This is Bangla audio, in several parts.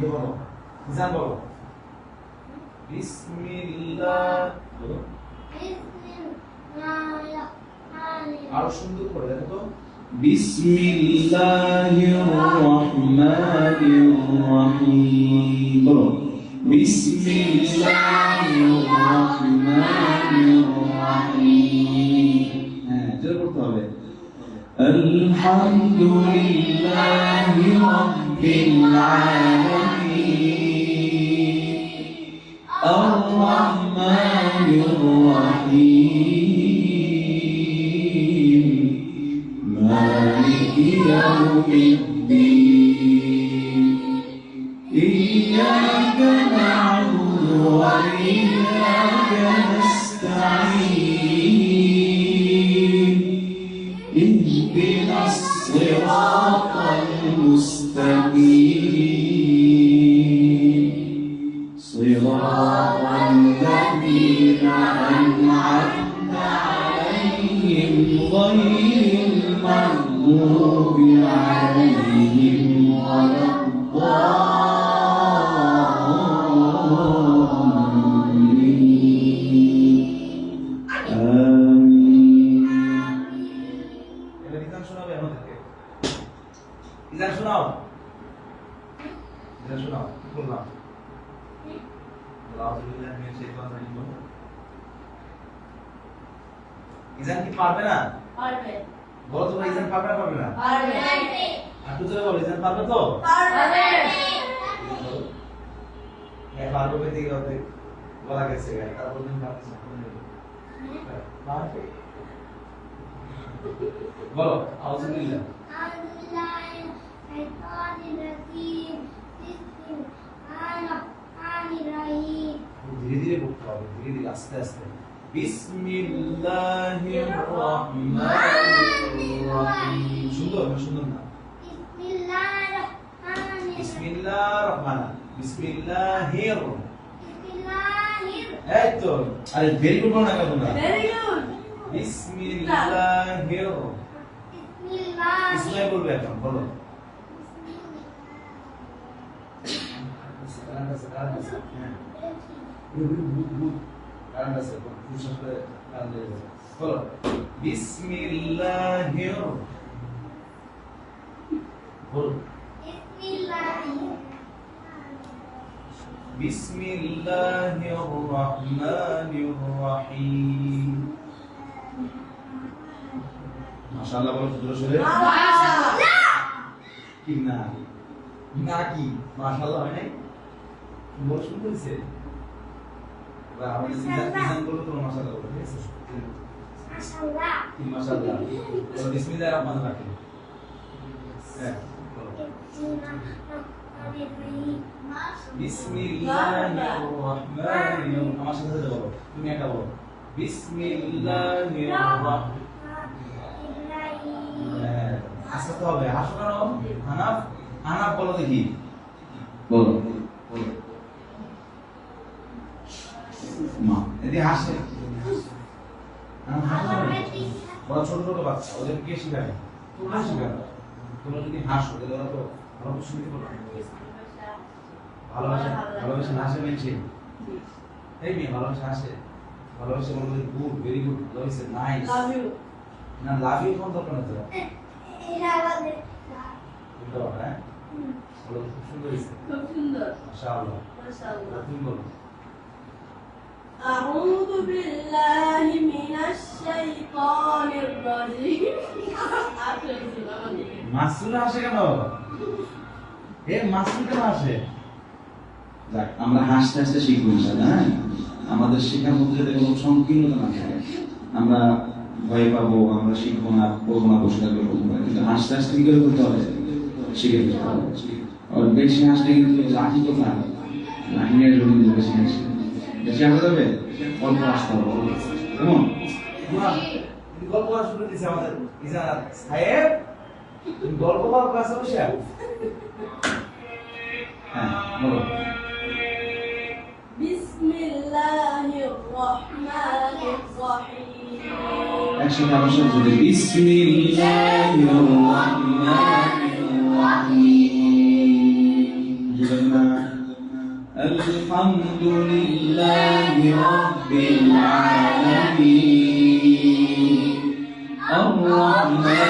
কে বলো নিজান বলো। বিসমিল্লাহ। আরও সুন্দর করে দেখো তো। বিসমিল্লাহির বলো। হ্যাঁ করতে হবে। আলহামদুলিল্লাহি রাব্বিল আলামিন। غير المغضوب ইজান কি পারবে না পারবে বলো তো ইজান পারবে না পারবে না পারবে আর তুই বলো ইজান পারবে তো পারবে হ্যাঁ পারবে দিকে হবে বলা গেছে তারপর তুমি পারতেছ পারবে বলো আউযুবিল্লাহ আউযুবিল্লাহি শাইতানির রাজিম বিসমিল্লাহির ধীরে ধীরে বলতে হবে ধীরে ধীরে আস্তে আস্তে বিসমিল্লাহির রহমানির রহিম সুন্দর না সুন্দর না بسم الله الرحمن الرحيم বিসমিল্লাহির রহমান বিসমিল্লাহির بسم الله এই তো আরে ভেরি গুড না কেন তোমরা Very good বিসমিল্লাহির بسم الله ইসমাই বলবে এখন বলো হ্যাঁ কারণ আছে পুরুষ করে কারণ দিয়ে দেবে। বলো বিসমিল্লাহির বলো بسم الله বিসমিল্লাহির রহমানির রহিম মাশাআল্লাহ বলো জোরে জোরে কি না না কি মাশাআল্লাহ হয় নাই বড় সুন্দর আমার সাথে বলো। তুমি একা বলো। বিসমিল্লাহির রহমানির হ্যাঁ, হাসতে হবে। হাসো কেন? হানাফ হানাফ বলো দেখি। বলো। এদি হাসে না? ওরা ছোট ছোট বাচ্চা ওদের কে শিখাবে? তোমরা শিখাবে। তোমরা যদি হাসো তাহলে ওরা তো ওরা তো শুনতে পারবে। ভালোবাসা ভালোবাসা হাসে মেনছে এই মেয়ে ভালোবাসা হাসে ভালোবাসা বলব গুড ভেরি গুড ভালোবাসা নাইস. না লাভ ইউ কোন দরকার না তোরা আমাদের হ্যাঁ? বলো খুব সুন্দর খুব সুন্দর। মাশাআল্লাহ। মাশাআল্লাহ। তুমি বলো أعوذ بالله من الشيطان الرجيم মাসুল হাসে কেন এ মাসুল কেন হাসে যাক আমরা হাসতে হাসতে শিখবো ইনশাআল্লাহ হ্যাঁ আমাদের শেখার মধ্যে যাতে কোনো সংকীর্ণতা না থাকে আমরা ভয় পাবো আমরা শিখবো না করবো না বসে থাকবো করবো না। কিন্তু হাসতে হাসতে কি করে করতে হবে শিখে ফেলতে পারবে আর বেশি হাসলে কিন্তু লাঠি কোথায় লাঠি নিয়ে আসবে কিন্তু বেশি হাসি বেশি আসতে হবে অল্প আসতে হবে অল্প। কেমন বাহ, তুমি গল্প বলা শুরু দিয়েছে আমাদের ইজা সাহেব তুমি গল্প বলার কাছে বসে হ্যাঁ বলো بسم الله الرحمن الرحيم একসাথে আমার সাথে বলি বিসমিল্লাহির রহমানির রহিম لله رب العالمين الرحمن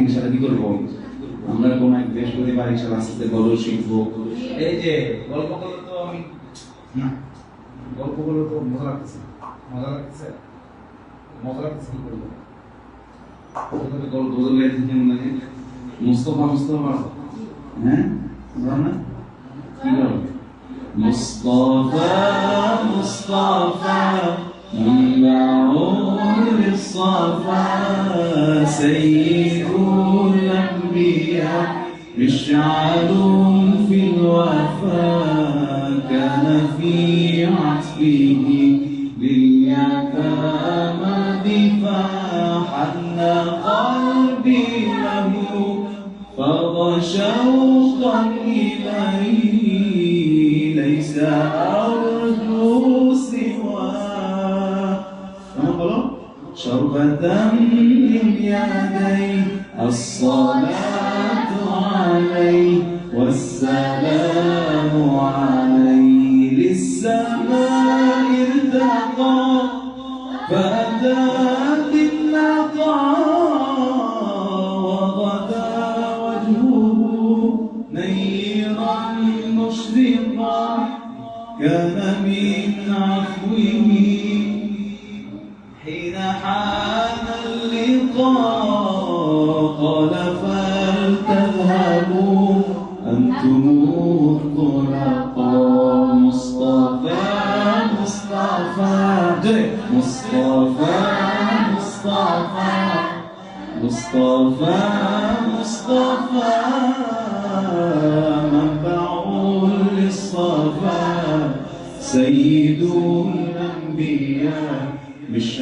শিখতে আমরা একদিন সাথে কি করবো আমরা কোন এক বৃহস্পতিবার ইনশাল্লাহ আস্তে আস্তে গজল শিখবো এই যে গল্প করলে তো আমি না গল্প করলে তো মজা লাগতেছে মজা লাগতেছে মজা লাগতেছে কি করবো ওদের গজল গজল গাইতে কেমন লাগে মুস্তফা মুস্তফা হ্যাঁ বলো না কি বলো মুস্তফা মুস্তফা منبع للصفا سيد مشعل في الوفاء كان في عصفه لليتامى فحن قلبي له فض شوقا إليه ليس أرجو سواه. شربة من يديه الصلاة. عليه والسلام عليه للسماء ارتقى فأتى مصطفى مصطفى مصطفى منبع للصفا سيد الأنبياء مش